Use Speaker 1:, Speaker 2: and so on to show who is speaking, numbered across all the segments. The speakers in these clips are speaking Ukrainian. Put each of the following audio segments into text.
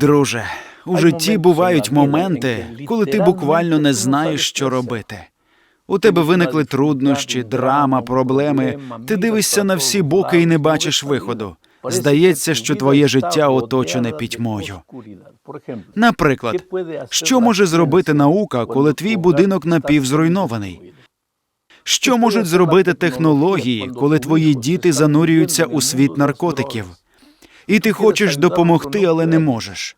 Speaker 1: Друже. У житті бувають моменти, коли ти буквально не знаєш, що робити. У тебе виникли труднощі, драма, проблеми. Ти дивишся на всі боки і не бачиш виходу. Здається, що твоє життя оточене пітьмою. Наприклад, що може зробити наука, коли твій будинок напівзруйнований? Що можуть зробити технології, коли твої діти занурюються у світ наркотиків? І ти хочеш допомогти, але не можеш.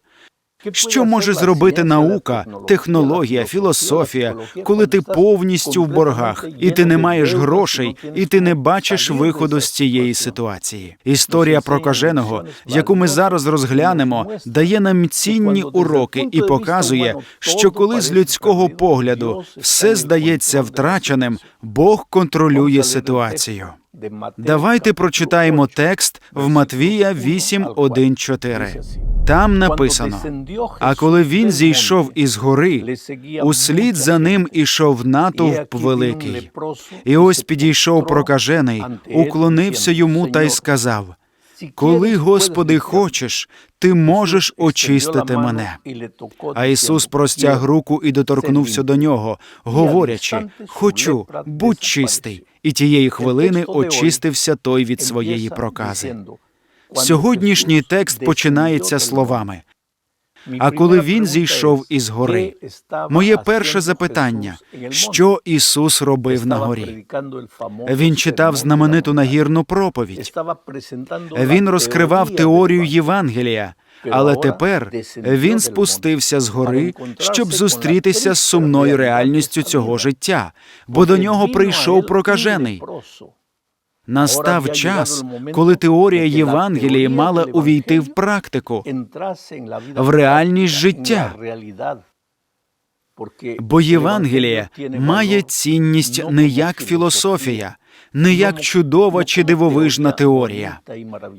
Speaker 1: Що може зробити наука, технологія, філософія, коли ти повністю в боргах, і ти не маєш грошей, і ти не бачиш виходу з цієї ситуації? Історія прокаженого, яку ми зараз розглянемо, дає нам цінні уроки і показує, що коли з людського погляду все здається втраченим, Бог контролює ситуацію. Давайте прочитаємо текст в Матвія 8.1.4. Там написано: а коли він зійшов із гори, услід за ним ішов натовп великий. І ось підійшов прокажений, уклонився йому та й сказав: Коли, Господи, хочеш, ти можеш очистити мене. А Ісус простяг руку і доторкнувся до нього, говорячи: Хочу, будь чистий. І тієї хвилини очистився той від своєї прокази. Сьогоднішній текст починається словами. А коли він зійшов із гори, моє перше запитання: що Ісус робив на горі? Він читав знамениту нагірну проповідь. Він розкривав теорію Євангелія, але тепер він спустився з гори, щоб зустрітися з сумною реальністю цього життя, бо до нього прийшов прокажений. Настав час, коли теорія Євангелії мала увійти в практику, в реальність життя. Бо Євангеліє має цінність не як філософія, не як чудова чи дивовижна теорія.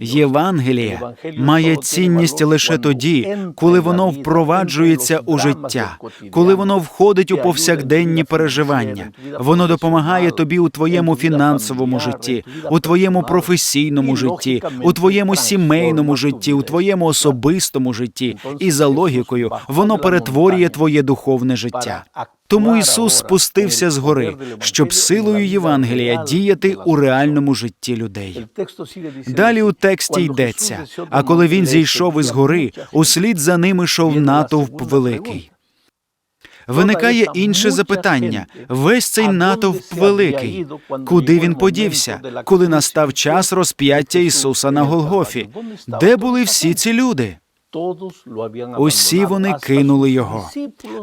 Speaker 1: Євангеліє має цінність лише тоді, коли воно впроваджується у життя, коли воно входить у повсякденні переживання. Воно допомагає тобі у твоєму фінансовому житті, у твоєму професійному житті, у твоєму сімейному житті, у твоєму особистому житті, і за логікою воно перетворює твоє духовне життя. Тому Ісус спустився з гори, щоб силою Євангелія діяти у реальному житті людей. Далі у тексті йдеться: а коли він зійшов із гори, услід за ним ішов натовп великий. Виникає інше запитання: весь цей натовп великий. Куди він подівся, коли настав час розп'яття Ісуса на Голгофі? Де були всі ці люди? Усі вони кинули його.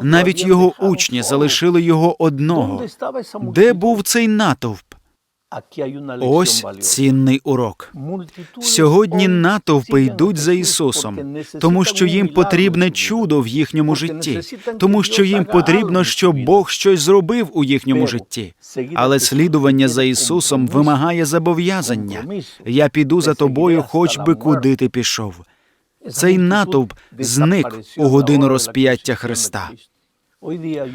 Speaker 1: Навіть його учні залишили його одного. Де був цей натовп? Ось цінний урок. Сьогодні натовпи йдуть за Ісусом, тому що їм потрібне чудо в їхньому житті, тому що їм потрібно, щоб Бог щось зробив у їхньому житті. Але слідування за Ісусом вимагає зобов'язання. Я піду за тобою, хоч би куди ти пішов. Цей натовп зник у годину розп'яття Христа.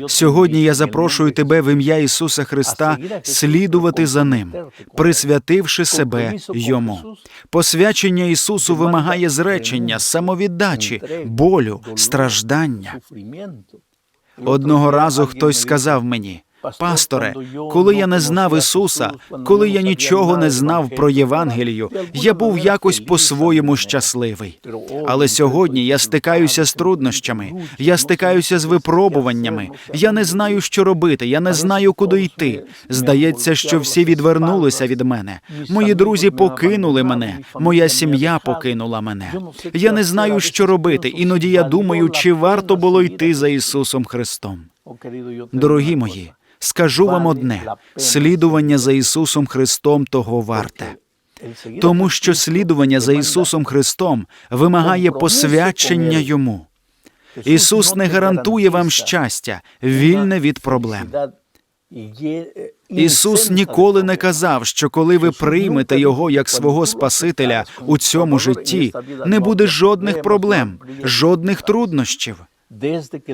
Speaker 1: Сьогодні я запрошую тебе в ім'я Ісуса Христа слідувати за ним, присвятивши себе йому. Посвячення Ісусу вимагає зречення, самовіддачі, болю, страждання. Одного разу хтось сказав мені. Пасторе, коли я не знав Ісуса, коли я нічого не знав про Євангелію, я був якось по-своєму щасливий. Але сьогодні я стикаюся з труднощами, я стикаюся з випробуваннями. Я не знаю, що робити, я не знаю, куди йти. Здається, що всі відвернулися від мене. Мої друзі покинули мене, моя сім'я покинула мене. Я не знаю, що робити. Іноді я думаю, чи варто було йти за Ісусом Христом. Дорогі мої. Скажу вам одне: слідування за Ісусом Христом того варте. Тому що слідування за Ісусом Христом вимагає посвячення Йому. Ісус не гарантує вам щастя, вільне від проблем. Ісус ніколи не казав, що коли ви приймете Його як свого Спасителя у цьому житті, не буде жодних проблем, жодних труднощів.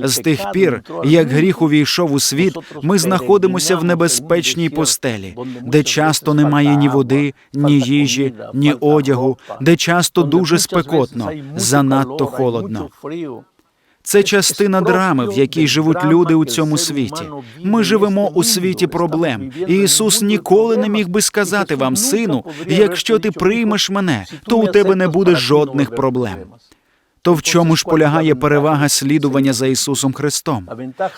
Speaker 1: З тих пір, як гріх увійшов у світ, ми знаходимося в небезпечній постелі, де часто немає ні води, ні їжі, ні одягу, де часто дуже спекотно, занадто холодно. Це частина драми, в якій живуть люди у цьому світі. Ми живемо у світі проблем. І Ісус ніколи не міг би сказати вам, сину, якщо ти приймеш мене, то у тебе не буде жодних проблем. То в чому ж полягає перевага слідування за Ісусом Христом?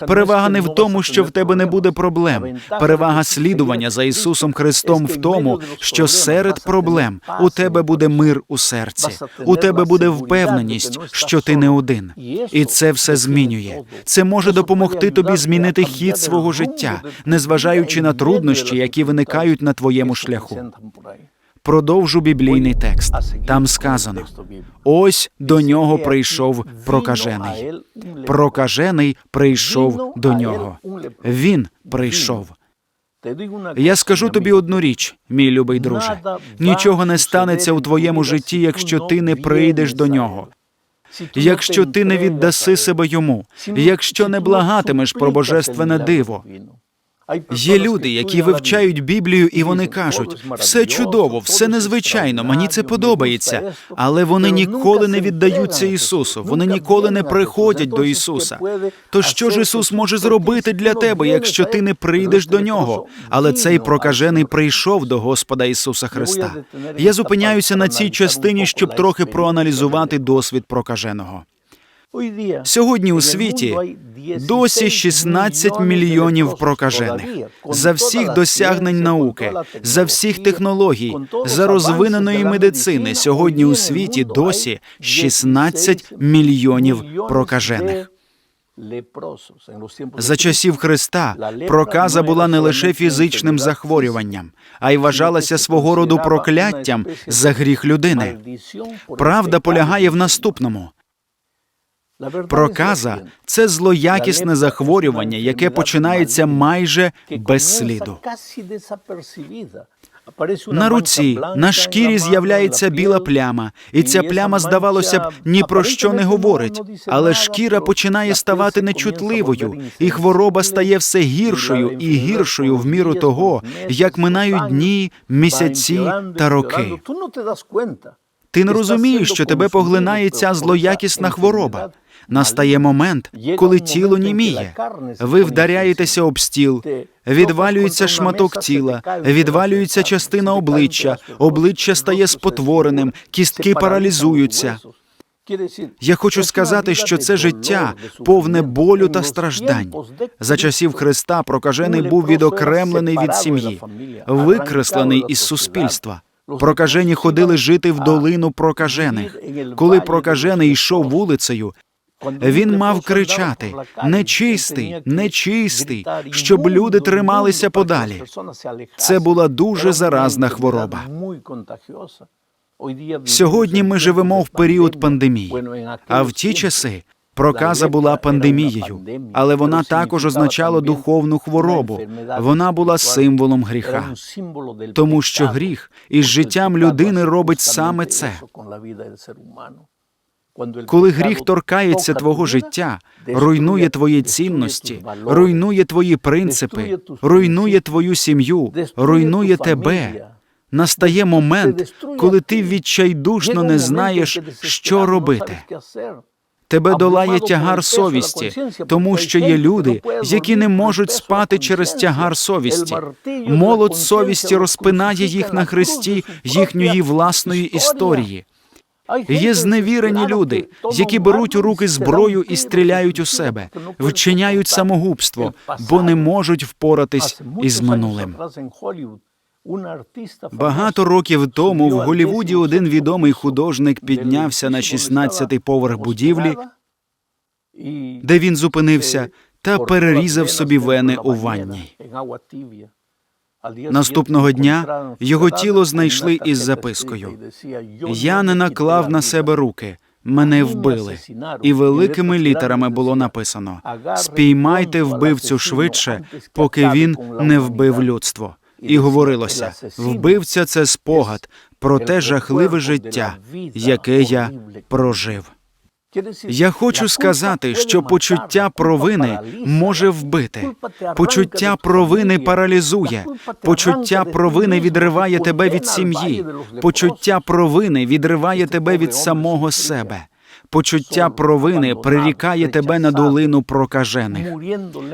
Speaker 1: Перевага не в тому, що в тебе не буде проблем. Перевага слідування за Ісусом Христом в тому, що серед проблем у тебе буде мир у серці, у тебе буде впевненість, що ти не один. І це все змінює. Це може допомогти тобі змінити хід свого життя, незважаючи на труднощі, які виникають на твоєму шляху. Продовжу біблійний текст. Там сказано: ось до нього прийшов прокажений. Прокажений прийшов до нього. Він прийшов. Я скажу тобі одну річ, мій любий друже. Нічого не станеться у твоєму житті, якщо ти не прийдеш до нього. Якщо ти не віддаси себе йому, якщо не благатимеш про божественне диво. Є люди, які вивчають Біблію, і вони кажуть, все чудово, все незвичайно, мені це подобається, але вони ніколи не віддаються Ісусу, вони ніколи не приходять до Ісуса. То що ж Ісус може зробити для тебе, якщо ти не прийдеш до нього? Але цей прокажений прийшов до Господа Ісуса Христа. Я зупиняюся на цій частині, щоб трохи проаналізувати досвід прокаженого. Сьогодні у світі досі 16 мільйонів прокажених за всіх досягнень науки, за всіх технологій, за розвиненої медицини. Сьогодні у світі досі 16 мільйонів прокажених. За часів Христа проказа була не лише фізичним захворюванням, а й вважалася свого роду прокляттям за гріх людини. Правда полягає в наступному. Проказа це злоякісне захворювання, яке починається майже без сліду. На руці, на шкірі з'являється біла пляма, і ця пляма, здавалося б, ні про що не говорить. Але шкіра починає ставати нечутливою, і хвороба стає все гіршою і гіршою в міру того, як минають дні, місяці та роки. Ти не розумієш, що тебе поглинає ця злоякісна хвороба. Настає момент, коли тіло німіє. Ви вдаряєтеся об стіл, відвалюється шматок тіла, відвалюється частина обличчя, обличчя стає спотвореним, кістки паралізуються. Я хочу сказати, що це життя повне болю та страждань. За часів Христа прокажений був відокремлений від сім'ї, викреслений із суспільства. Прокажені ходили жити в долину прокажених. Коли прокажений йшов вулицею, він мав кричати нечистий, нечистий, щоб люди трималися подалі. Це була дуже заразна хвороба. Сьогодні ми живемо в період пандемії, а в ті часи проказа була пандемією, але вона також означала духовну хворобу. Вона була символом гріха, тому що гріх із життям людини робить саме це. Коли гріх торкається твого життя, руйнує твої цінності, руйнує твої принципи, руйнує твою сім'ю, руйнує тебе. Настає момент, коли ти відчайдушно не знаєш, що робити. Тебе долає тягар совісті, тому що є люди, які не можуть спати через тягар совісті. Молод совісті розпинає їх на хресті їхньої власної історії. Є зневірені люди, які беруть у руки зброю і стріляють у себе, вчиняють самогубство, бо не можуть впоратись із минулим. Багато років тому в Голівуді один відомий художник піднявся на 16-й поверх будівлі, де він зупинився та перерізав собі вени у ванні. Наступного дня його тіло знайшли із запискою. Я не наклав на себе руки, мене вбили, і великими літерами було написано: спіймайте вбивцю швидше, поки він не вбив людство. І говорилося: вбивця це спогад про те жахливе життя, яке я прожив. Я хочу сказати, що почуття провини може вбити. Почуття провини паралізує. Почуття провини відриває тебе від сім'ї. Почуття провини відриває тебе від самого себе. Почуття провини прирікає тебе на долину прокажених.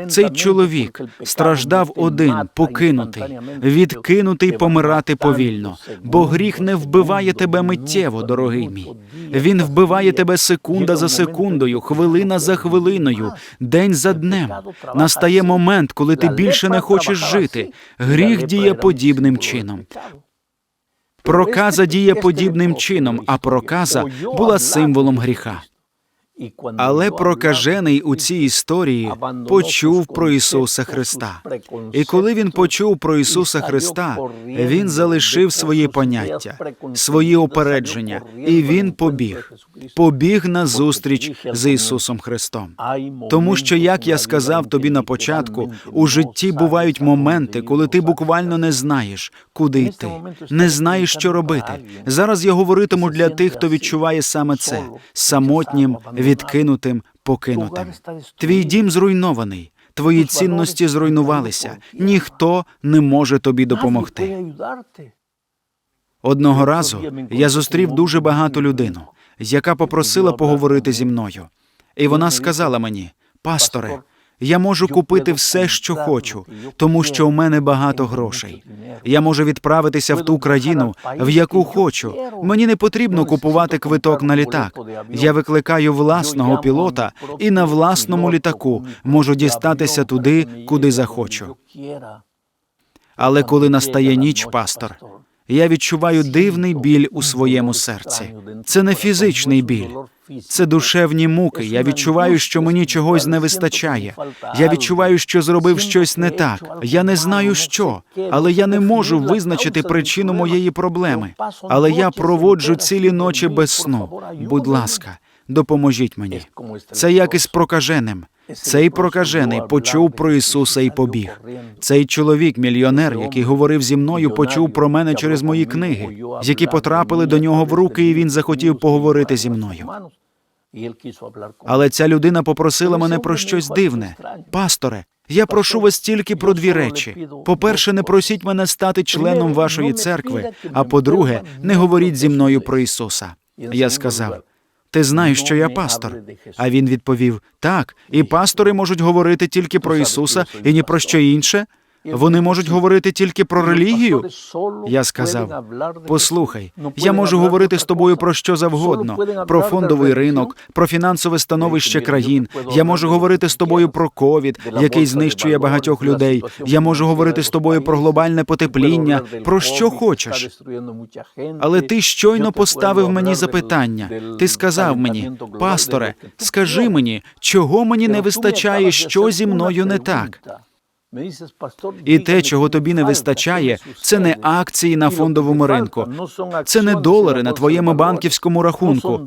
Speaker 1: Цей чоловік страждав один, покинутий, відкинутий помирати повільно, бо гріх не вбиває тебе миттєво, дорогий мій. Він вбиває тебе секунда за секундою, хвилина за хвилиною, день за днем. Настає момент, коли ти більше не хочеш жити. Гріх діє подібним чином. Проказа діє подібним чином, а проказа була символом гріха. Але прокажений у цій історії почув про Ісуса Христа. І коли він почув про Ісуса Христа, він залишив свої поняття, свої опередження, і він побіг, побіг на зустріч з Ісусом Христом. Тому що, як я сказав тобі на початку, у житті бувають моменти, коли ти буквально не знаєш, куди йти, не знаєш, що робити. Зараз я говоритиму для тих, хто відчуває саме це самотнім, відкинутим, покинутим. Твій дім зруйнований, твої цінності зруйнувалися. Ніхто не може тобі допомогти. Одного разу я зустрів дуже багато людину, яка попросила поговорити зі мною. І вона сказала мені: пасторе, я можу купити все, що хочу, тому що у мене багато грошей. Я можу відправитися в ту країну, в яку хочу. Мені не потрібно купувати квиток на літак. Я викликаю власного пілота і на власному літаку можу дістатися туди, куди захочу. Але коли настає ніч, пастор, я відчуваю дивний біль у своєму серці. Це не фізичний біль, це душевні муки. Я відчуваю, що мені чогось не вистачає. Я відчуваю, що зробив щось не так. Я не знаю що, але я не можу визначити причину моєї проблеми. Але я проводжу цілі ночі без сну. Будь ласка, допоможіть мені. Це як із прокаженим. Цей прокажений почув про Ісуса і побіг. Цей чоловік, мільйонер, який говорив зі мною, почув про мене через мої книги, які потрапили до нього в руки, і він захотів поговорити зі мною. Але ця людина попросила мене про щось дивне. Пасторе, я прошу вас тільки про дві речі. По-перше, не просіть мене стати членом вашої церкви. А по-друге, не говоріть зі мною про Ісуса. Я сказав. Ти знаєш, що я пастор. А він відповів: так, і пастори можуть говорити тільки про Ісуса і ні про що інше. Вони можуть говорити тільки про релігію. Я сказав: послухай, я можу говорити з тобою про що завгодно: про фондовий ринок, про фінансове становище країн. Я можу говорити з тобою про ковід, який знищує багатьох людей. Я можу говорити з тобою про глобальне потепління, про що хочеш. Але ти щойно поставив мені запитання. Ти сказав мені, пасторе, скажи мені, чого мені не вистачає, що зі мною не так. І те, чого тобі не вистачає, це не акції на фондовому ринку, це не долари на твоєму банківському рахунку,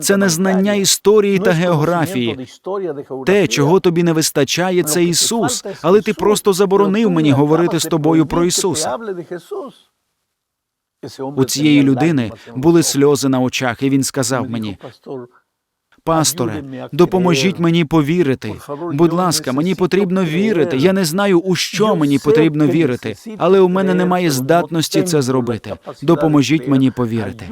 Speaker 1: це не знання історії та географії. Те, чого тобі не вистачає, це Ісус, але ти просто заборонив мені говорити з тобою про Ісуса. У цієї людини були сльози на очах, і він сказав мені: Пасторе, допоможіть мені повірити. Будь ласка, мені потрібно вірити. Я не знаю, у що мені потрібно вірити, але у мене немає здатності це зробити. Допоможіть мені повірити.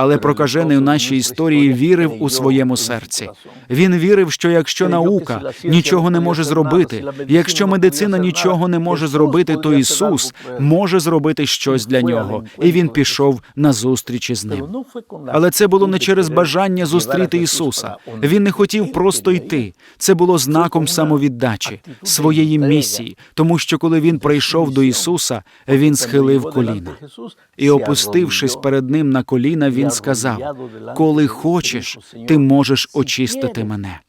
Speaker 1: Але прокажений у нашій історії вірив у своєму серці. Він вірив, що якщо наука нічого не може зробити, якщо медицина нічого не може зробити, то Ісус може зробити щось для нього, і він пішов на зустрічі з ним. Але це було не через бажання зустріти Ісуса. Він не хотів просто йти. Це було знаком самовіддачі, своєї місії, тому що коли він прийшов до Ісуса, він схилив коліна. І, опустившись перед ним на коліна, він сказав: коли хочеш, ти можеш очистити мене.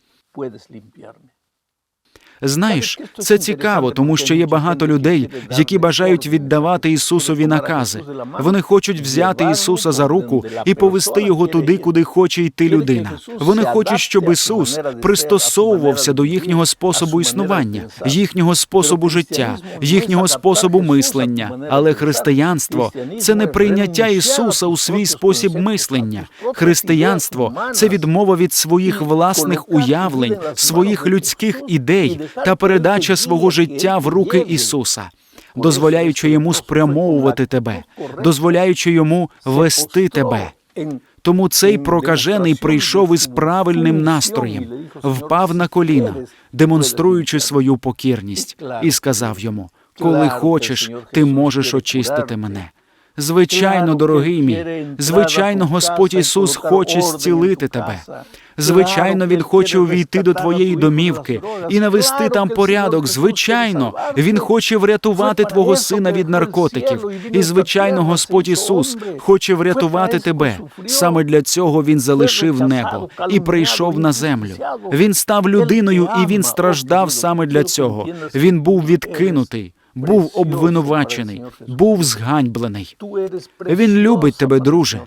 Speaker 1: Знаєш, це цікаво, тому що є багато людей, які бажають віддавати Ісусові накази. Вони хочуть взяти Ісуса за руку і повести його туди, куди хоче йти людина. Вони хочуть, щоб Ісус пристосовувався до їхнього способу існування, їхнього способу життя, їхнього способу мислення. Але християнство це не прийняття Ісуса у свій спосіб мислення. Християнство це відмова від своїх власних уявлень, своїх людських ідей та передача свого життя в руки Ісуса, дозволяючи йому спрямовувати тебе, дозволяючи йому вести тебе. Тому цей прокажений прийшов із правильним настроєм, впав на коліна, демонструючи свою покірність, і сказав йому: Коли хочеш, ти можеш очистити мене. Звичайно, дорогий мій, звичайно, Господь Ісус хоче зцілити тебе. Звичайно, Він хоче увійти до твоєї домівки і навести там порядок. Звичайно, Він хоче врятувати твого сина від наркотиків. І звичайно, Господь Ісус хоче врятувати тебе. Саме для цього Він залишив небо і прийшов на землю. Він став людиною, і він страждав саме для цього. Він був відкинутий. Був обвинувачений, був зганьблений. Він любить тебе, друже.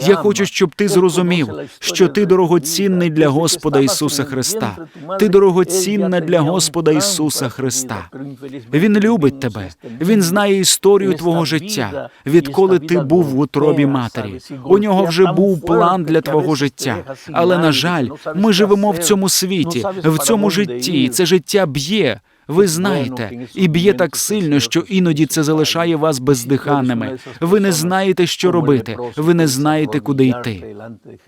Speaker 1: Я хочу, щоб ти зрозумів, що ти дорогоцінний для Господа Ісуса Христа. Ти дорогоцінна для Господа Ісуса Христа. Він любить тебе. Він знає історію твого життя, відколи ти був в утробі матері. У нього вже був план для твого життя. Але на жаль, ми живемо в цьому світі, в цьому житті. і Це життя б'є. Ви знаєте, і б'є так сильно, що іноді це залишає вас бездиханними. Ви не знаєте, що робити. Ви не знаєте, куди йти.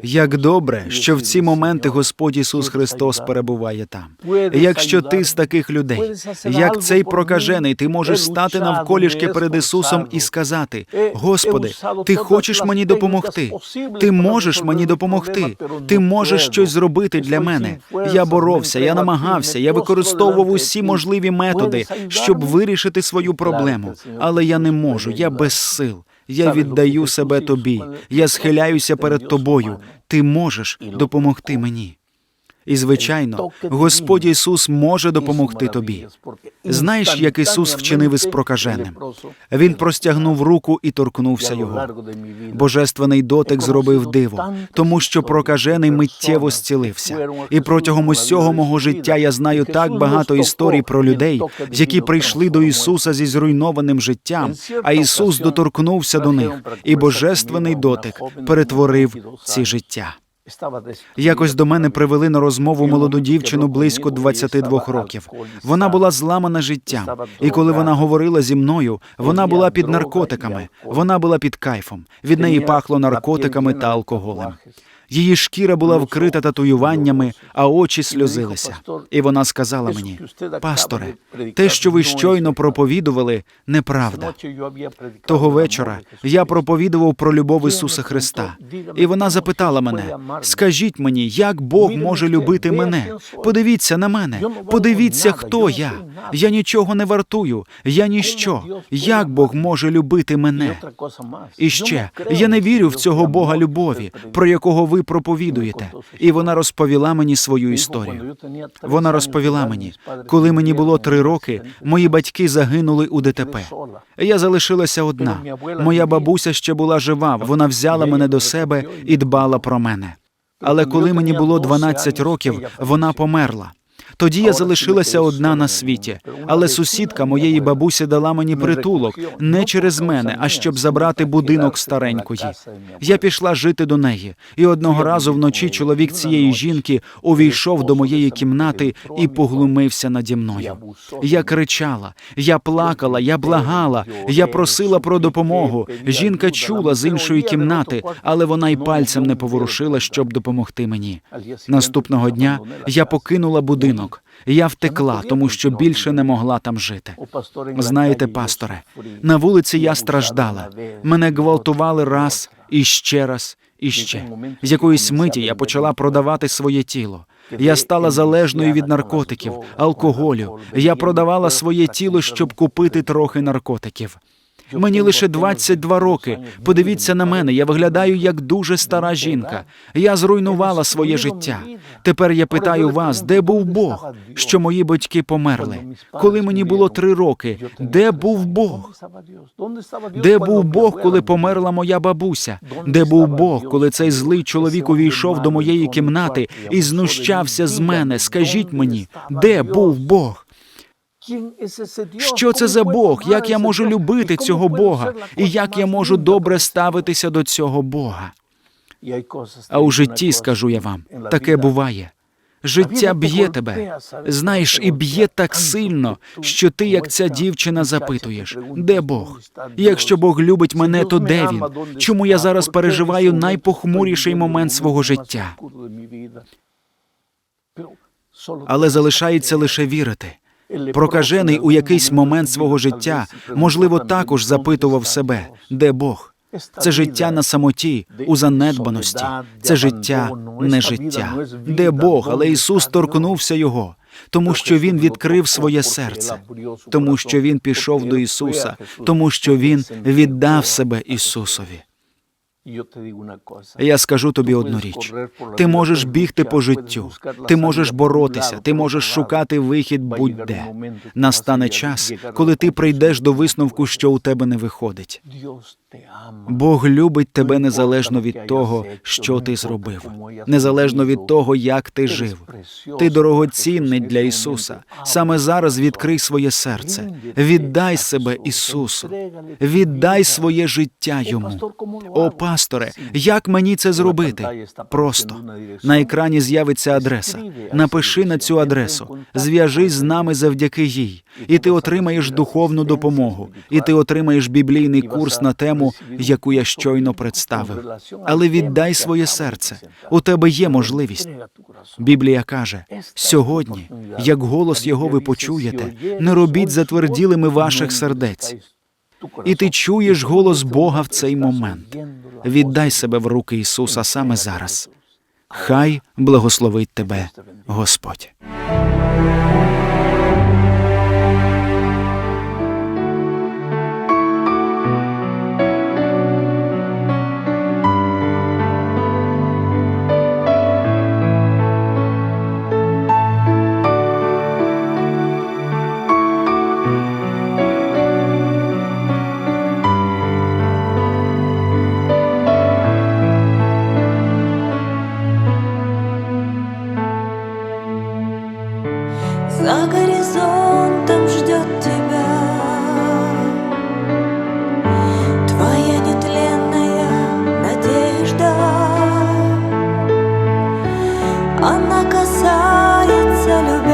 Speaker 1: Як добре, що в ці моменти Господь Ісус Христос перебуває там. Якщо ти з таких людей, як цей прокажений, ти можеш стати навколішки перед Ісусом і сказати: Господи, ти хочеш мені допомогти? Ти можеш мені допомогти. Ти можеш щось зробити для мене. Я боровся, я намагався, я використовував усі можливі методи, щоб вирішити свою проблему, але я не можу, я без сил. Я віддаю себе тобі. Я схиляюся перед тобою. Ти можеш допомогти мені. І, звичайно, Господь Ісус може допомогти тобі. Знаєш, як Ісус вчинив із прокаженим? Він простягнув руку і торкнувся його. Божественний дотик зробив диво, тому що прокажений миттєво зцілився. І протягом усього мого життя я знаю так багато історій про людей, які прийшли до Ісуса зі зруйнованим життям, а Ісус доторкнувся до них, і божественний дотик перетворив ці життя. Якось до мене привели на розмову молоду дівчину близько 22 років. Вона була зламана життям, і коли вона говорила зі мною, вона була під наркотиками, вона була під кайфом. Від неї пахло наркотиками та алкоголем. Її шкіра була вкрита татуюваннями, а очі сльозилися. І вона сказала мені: пасторе, те, що ви щойно проповідували, неправда. Того вечора я проповідував про любов Ісуса Христа, і вона запитала мене: скажіть мені, як Бог може любити мене? Подивіться на мене, подивіться, хто я. Я нічого не вартую, я ніщо. Як Бог може любити мене? І ще я не вірю в цього Бога любові, про якого ви проповідуєте. І вона розповіла мені свою історію. Вона розповіла мені, коли мені було три роки, мої батьки загинули у ДТП. Я залишилася одна. Моя бабуся ще була жива. Вона взяла мене до себе і дбала про мене. Але коли мені було 12 років, вона померла. Тоді я залишилася одна на світі, але сусідка моєї бабусі дала мені притулок не через мене, а щоб забрати будинок старенької. Я пішла жити до неї, і одного разу вночі чоловік цієї жінки увійшов до моєї кімнати і поглумився наді мною. Я кричала, я плакала, я благала, я просила про допомогу. Жінка чула з іншої кімнати, але вона й пальцем не поворушила, щоб допомогти мені. Наступного дня я покинула будинок. Я втекла, тому що більше не могла там жити. Знаєте, пасторе, на вулиці я страждала. Мене гвалтували раз і ще раз і ще. З якоїсь миті я почала продавати своє тіло. Я стала залежною від наркотиків, алкоголю. Я продавала своє тіло, щоб купити трохи наркотиків. Мені лише 22 роки. Подивіться на мене, я виглядаю як дуже стара жінка. Я зруйнувала своє життя. Тепер я питаю вас, де був Бог, що мої батьки померли? Коли мені було три роки, де був Бог? Де був Бог, коли померла моя бабуся? Де був Бог, коли цей злий чоловік увійшов до моєї кімнати і знущався з мене? Скажіть мені, де був Бог? Що це за Бог? Як я можу любити цього Бога? І як я можу добре ставитися до цього Бога? А у житті, скажу я вам, таке буває. Життя б'є тебе, знаєш, і б'є так сильно, що ти, як ця дівчина, запитуєш, де Бог? Якщо Бог любить мене, то де він? Чому я зараз переживаю найпохмуріший момент свого життя? Але залишається лише вірити. Прокажений у якийсь момент свого життя, можливо, також запитував себе, де Бог? Це життя на самоті, у занедбаності, це життя не життя. Де Бог, але Ісус торкнувся його, тому що Він відкрив своє серце, тому що Він пішов до Ісуса, тому що Він віддав себе Ісусові. Я скажу тобі одну річ: ти можеш бігти по життю, ти можеш боротися, ти можеш шукати вихід будь-де. Настане час, коли ти прийдеш до висновку, що у тебе не виходить. Бог любить тебе незалежно від того, що ти зробив, незалежно від того, як ти жив. Ти дорогоцінний для Ісуса. Саме зараз відкрий своє серце, віддай себе Ісусу, віддай своє життя йому. О, пасторе, як мені це зробити? Просто на екрані з'явиться адреса. Напиши на цю адресу, зв'яжись з нами завдяки їй, і ти отримаєш духовну допомогу, і ти отримаєш біблійний курс на тему, яку я щойно представив. Але віддай своє серце. У тебе є можливість. Біблія каже: сьогодні, як голос його ви почуєте, не робіть затверділими ваших сердець. І ти чуєш голос Бога в цей момент. Віддай себе в руки Ісуса саме зараз. Хай благословить тебе Господь.
Speaker 2: seul